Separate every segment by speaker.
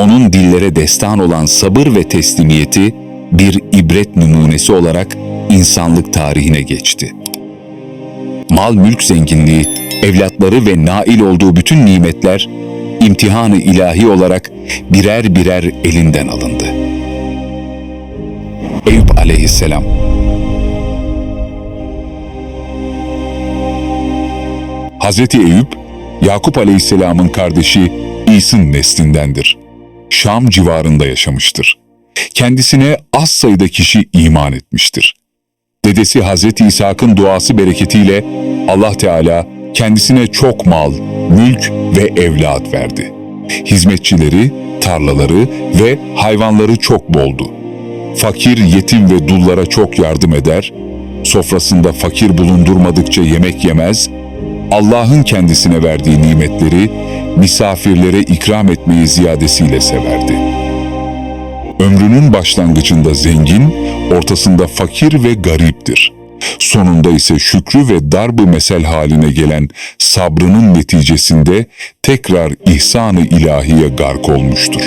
Speaker 1: Onun dillere destan olan sabır ve teslimiyeti bir ibret numunesi olarak insanlık tarihine geçti. Mal mülk zenginliği, evlatları ve nail olduğu bütün nimetler imtihanı ilahi olarak birer birer elinden alındı. Eyüp aleyhisselam Hazreti Eyüp, Yakup Aleyhisselam'ın kardeşi İs'in neslindendir. Şam civarında yaşamıştır. Kendisine az sayıda kişi iman etmiştir. Dedesi Hazreti İshak'ın duası bereketiyle Allah Teala kendisine çok mal, mülk ve evlat verdi. Hizmetçileri, tarlaları ve hayvanları çok boldu. Fakir, yetim ve dullara çok yardım eder, sofrasında fakir bulundurmadıkça yemek yemez, Allah'ın kendisine verdiği nimetleri misafirlere ikram etmeyi ziyadesiyle severdi. Ömrünün başlangıcında zengin, ortasında fakir ve gariptir. Sonunda ise şükrü ve darb-ı mesel haline gelen sabrının neticesinde tekrar ihsan-ı ilahiye gark olmuştur.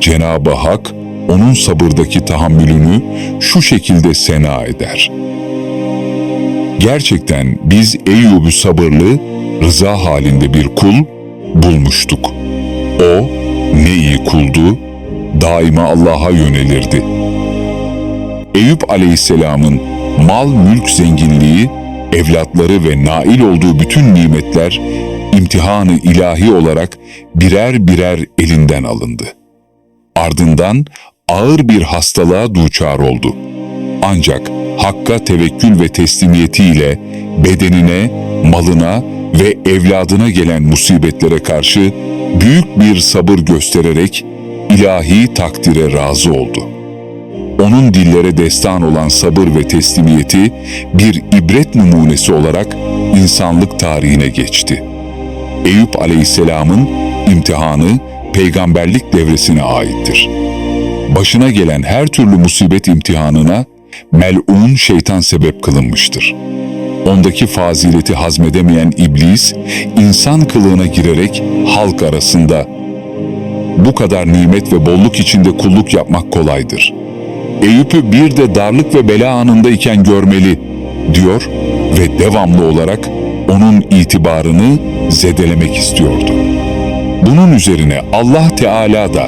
Speaker 1: Cenab-ı Hak onun sabırdaki tahammülünü şu şekilde sena eder. Gerçekten biz Eyyub'u sabırlı, rıza halinde bir kul bulmuştuk. O ne iyi kuldu, daima Allah'a yönelirdi. Eyüp aleyhisselamın mal mülk zenginliği, evlatları ve nail olduğu bütün nimetler imtihanı ilahi olarak birer birer elinden alındı. Ardından ağır bir hastalığa duçar oldu. Ancak Hakk'a tevekkül ve teslimiyetiyle bedenine, malına ve evladına gelen musibetlere karşı büyük bir sabır göstererek ilahi takdire razı oldu. Onun dillere destan olan sabır ve teslimiyeti bir ibret numunesi olarak insanlık tarihine geçti. Eyüp Aleyhisselam'ın imtihanı peygamberlik devresine aittir. Başına gelen her türlü musibet imtihanına mel'un şeytan sebep kılınmıştır. Ondaki fazileti hazmedemeyen iblis, insan kılığına girerek halk arasında bu kadar nimet ve bolluk içinde kulluk yapmak kolaydır. Eyüp'ü bir de darlık ve bela anındayken görmeli diyor ve devamlı olarak onun itibarını zedelemek istiyordu. Bunun üzerine Allah Teala da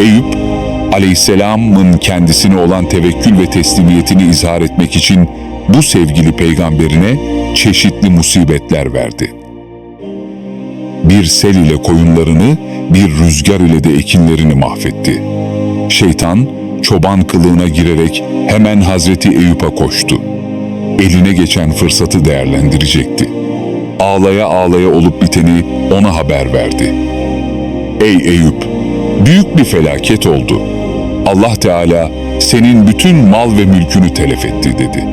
Speaker 1: Eyüp Aleyhisselam'ın kendisine olan tevekkül ve teslimiyetini izhar etmek için bu sevgili peygamberine çeşitli musibetler verdi. Bir sel ile koyunlarını, bir rüzgar ile de ekinlerini mahvetti. Şeytan, çoban kılığına girerek hemen Hazreti Eyüp'e koştu. Eline geçen fırsatı değerlendirecekti. Ağlaya ağlaya olup biteni ona haber verdi. Ey Eyüp! Büyük bir felaket oldu. Allah Teala senin bütün mal ve mülkünü telef etti dedi.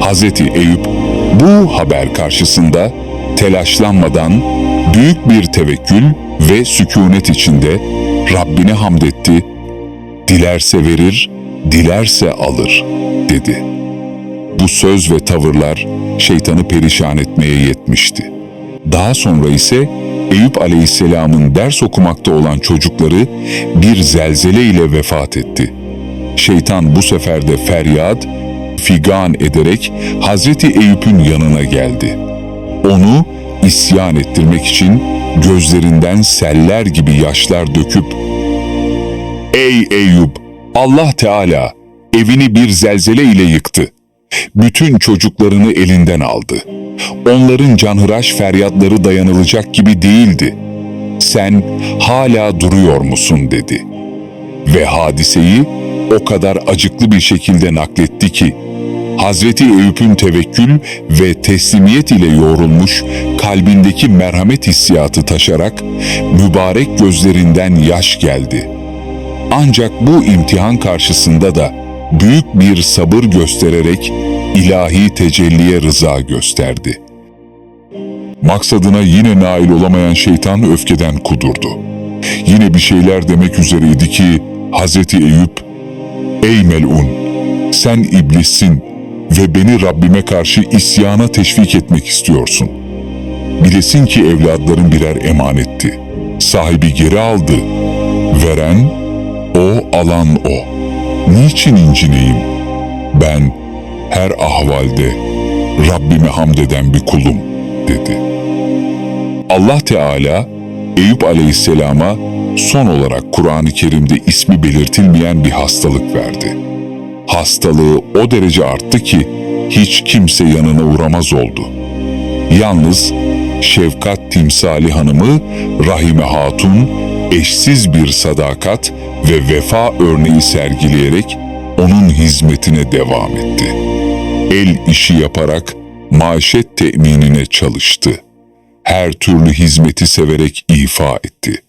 Speaker 1: Hazreti Eyüp bu haber karşısında telaşlanmadan büyük bir tevekkül ve sükunet içinde Rabbine hamd etti. Dilerse verir, dilerse alır dedi. Bu söz ve tavırlar şeytanı perişan etmeye yetmişti. Daha sonra ise Eyüp Aleyhisselam'ın ders okumakta olan çocukları bir zelzele ile vefat etti. Şeytan bu sefer de feryat, figan ederek Hazreti Eyüp'ün yanına geldi. Onu isyan ettirmek için gözlerinden seller gibi yaşlar döküp Ey Eyüp! Allah Teala evini bir zelzele ile yıktı. Bütün çocuklarını elinden aldı. Onların canhıraş feryatları dayanılacak gibi değildi. Sen hala duruyor musun dedi. Ve hadiseyi o kadar acıklı bir şekilde nakletti ki, Hazreti Eyüp'ün tevekkül ve teslimiyet ile yoğrulmuş kalbindeki merhamet hissiyatı taşarak mübarek gözlerinden yaş geldi. Ancak bu imtihan karşısında da büyük bir sabır göstererek ilahi tecelliye rıza gösterdi. Maksadına yine nail olamayan şeytan öfkeden kudurdu. Yine bir şeyler demek üzereydi ki Hazreti Eyüp, Ey melun, sen iblissin ve beni Rabbime karşı isyana teşvik etmek istiyorsun. Bilesin ki evladların birer emanetti. Sahibi geri aldı Veren o, alan o. Niçin incineyim? Ben her ahvalde Rabbime hamd eden bir kulum dedi. Allah Teala Eyüp Aleyhisselam'a son olarak Kur'an-ı Kerim'de ismi belirtilmeyen bir hastalık verdi. Hastalığı o derece arttı ki hiç kimse yanına uğramaz oldu. Yalnız şefkat timsali hanımı Rahime Hatun eşsiz bir sadakat ve vefa örneği sergileyerek onun hizmetine devam etti. El işi yaparak maaşet teminine çalıştı. Her türlü hizmeti severek ifa etti.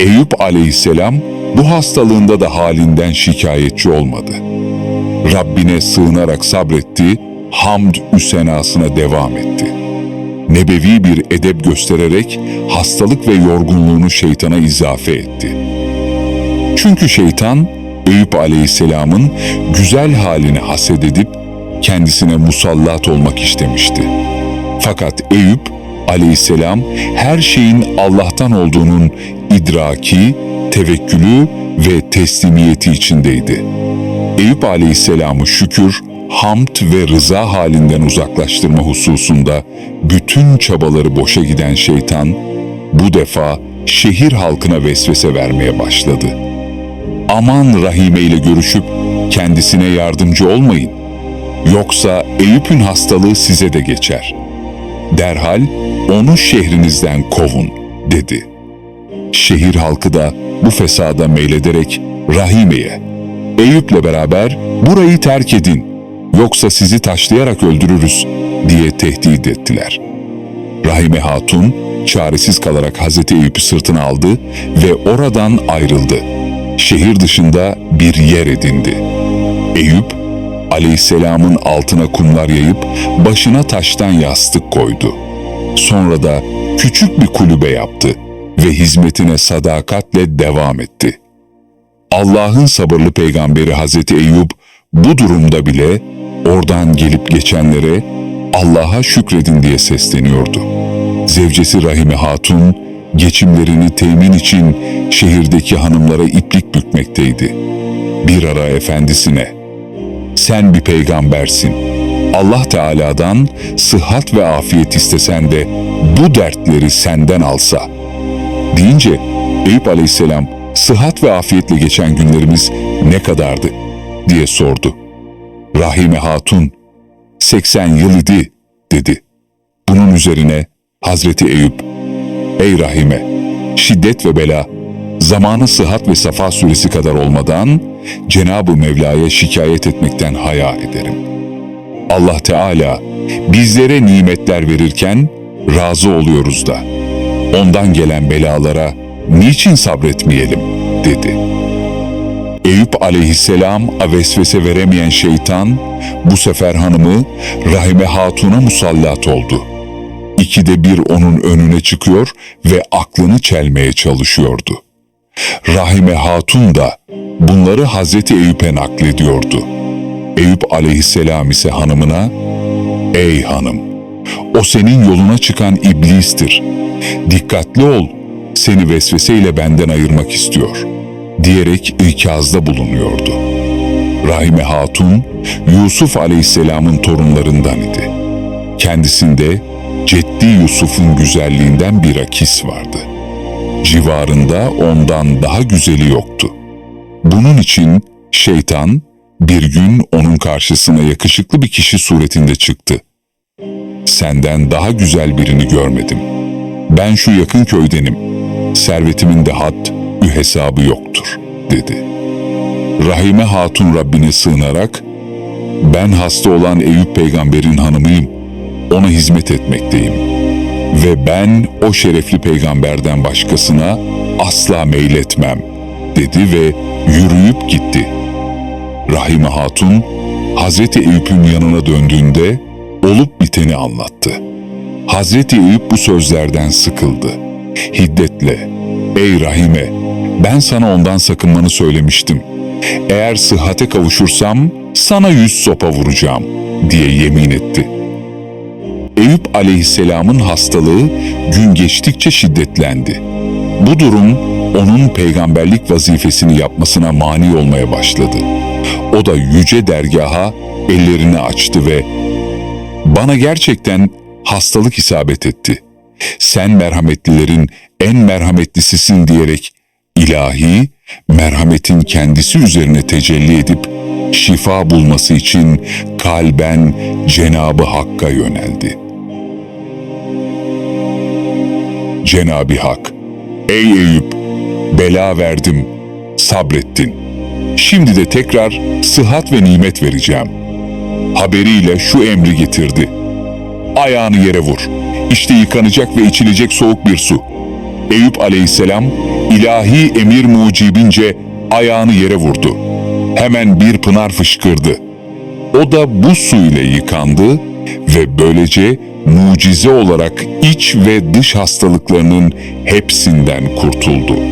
Speaker 1: Eyüp aleyhisselam bu hastalığında da halinden şikayetçi olmadı. Rabbine sığınarak sabretti, hamd üsenasına devam etti. Nebevi bir edep göstererek hastalık ve yorgunluğunu şeytana izafe etti. Çünkü şeytan Eyüp aleyhisselamın güzel halini haset edip kendisine musallat olmak istemişti. Fakat Eyüp aleyhisselam her şeyin Allah'tan olduğunun idraki, tevekkülü ve teslimiyeti içindeydi. Eyüp aleyhisselamı şükür, hamd ve rıza halinden uzaklaştırma hususunda bütün çabaları boşa giden şeytan bu defa şehir halkına vesvese vermeye başladı. Aman Rahime ile görüşüp kendisine yardımcı olmayın. Yoksa Eyüp'ün hastalığı size de geçer. Derhal onu şehrinizden kovun dedi. Şehir halkı da bu fesada meylederek Rahime'ye Eyüp'le beraber burayı terk edin yoksa sizi taşlayarak öldürürüz diye tehdit ettiler. Rahime Hatun çaresiz kalarak Hazreti Eyüp'ü sırtına aldı ve oradan ayrıldı. Şehir dışında bir yer edindi. Eyüp aleyhisselamın altına kumlar yayıp başına taştan yastık koydu. Sonra da küçük bir kulübe yaptı ve hizmetine sadakatle devam etti. Allah'ın sabırlı peygamberi Hazreti Eyüp bu durumda bile oradan gelip geçenlere Allah'a şükredin diye sesleniyordu. Zevcesi Rahime Hatun geçimlerini temin için şehirdeki hanımlara iplik bükmekteydi. Bir ara efendisine sen bir peygambersin. Allah Teala'dan sıhhat ve afiyet istesen de bu dertleri senden alsa. Deyince Eyüp Aleyhisselam sıhhat ve afiyetle geçen günlerimiz ne kadardı diye sordu. Rahime Hatun 80 yıl idi dedi. Bunun üzerine Hazreti Eyüp Ey Rahime şiddet ve bela zamanı sıhhat ve safa süresi kadar olmadan Cenab-ı Mevla'ya şikayet etmekten haya ederim. Allah Teala bizlere nimetler verirken razı oluyoruz da ondan gelen belalara niçin sabretmeyelim dedi. Eyüp aleyhisselam vesvese veremeyen şeytan bu sefer hanımı Rahime Hatun'a musallat oldu. İkide bir onun önüne çıkıyor ve aklını çelmeye çalışıyordu. Rahime Hatun da bunları Hazreti Eyüp'e naklediyordu. Eyüp aleyhisselam ise hanımına, Ey hanım, o senin yoluna çıkan iblistir. Dikkatli ol, seni vesveseyle benden ayırmak istiyor, diyerek ikazda bulunuyordu. Rahime Hatun, Yusuf aleyhisselamın torunlarından idi. Kendisinde Ceddi Yusuf'un güzelliğinden bir akis vardı. Civarında ondan daha güzeli yoktu. Bunun için şeytan bir gün onun karşısına yakışıklı bir kişi suretinde çıktı. Senden daha güzel birini görmedim. Ben şu yakın köydenim. Servetimin de had, ü hesabı yoktur, dedi. Rahime Hatun Rabbine sığınarak, ben hasta olan Eyüp peygamberin hanımıyım. Ona hizmet etmekteyim. Ve ben o şerefli peygamberden başkasına asla meyletmem, dedi ve yürüyüp gitti. Rahime Hatun, Hazreti Eyüp'ün yanına döndüğünde olup biteni anlattı. Hazreti Eyüp bu sözlerden sıkıldı. Hiddetle, ''Ey Rahime, ben sana ondan sakınmanı söylemiştim. Eğer sıhhate kavuşursam sana yüz sopa vuracağım.'' diye yemin etti. Eyüp aleyhisselamın hastalığı gün geçtikçe şiddetlendi. Bu durum onun peygamberlik vazifesini yapmasına mani olmaya başladı. O da yüce dergaha ellerini açtı ve bana gerçekten hastalık isabet etti. Sen merhametlilerin en merhametlisisin diyerek ilahi merhametin kendisi üzerine tecelli edip şifa bulması için kalben Cenabı Hakk'a yöneldi. Cenab-ı Hak, ey Eyüp, bela verdim, sabrettin. Şimdi de tekrar sıhhat ve nimet vereceğim. Haberiyle şu emri getirdi. Ayağını yere vur. İşte yıkanacak ve içilecek soğuk bir su. Eyüp aleyhisselam ilahi emir mucibince ayağını yere vurdu. Hemen bir pınar fışkırdı. O da bu su ile yıkandı ve böylece mucize olarak iç ve dış hastalıklarının hepsinden kurtuldu.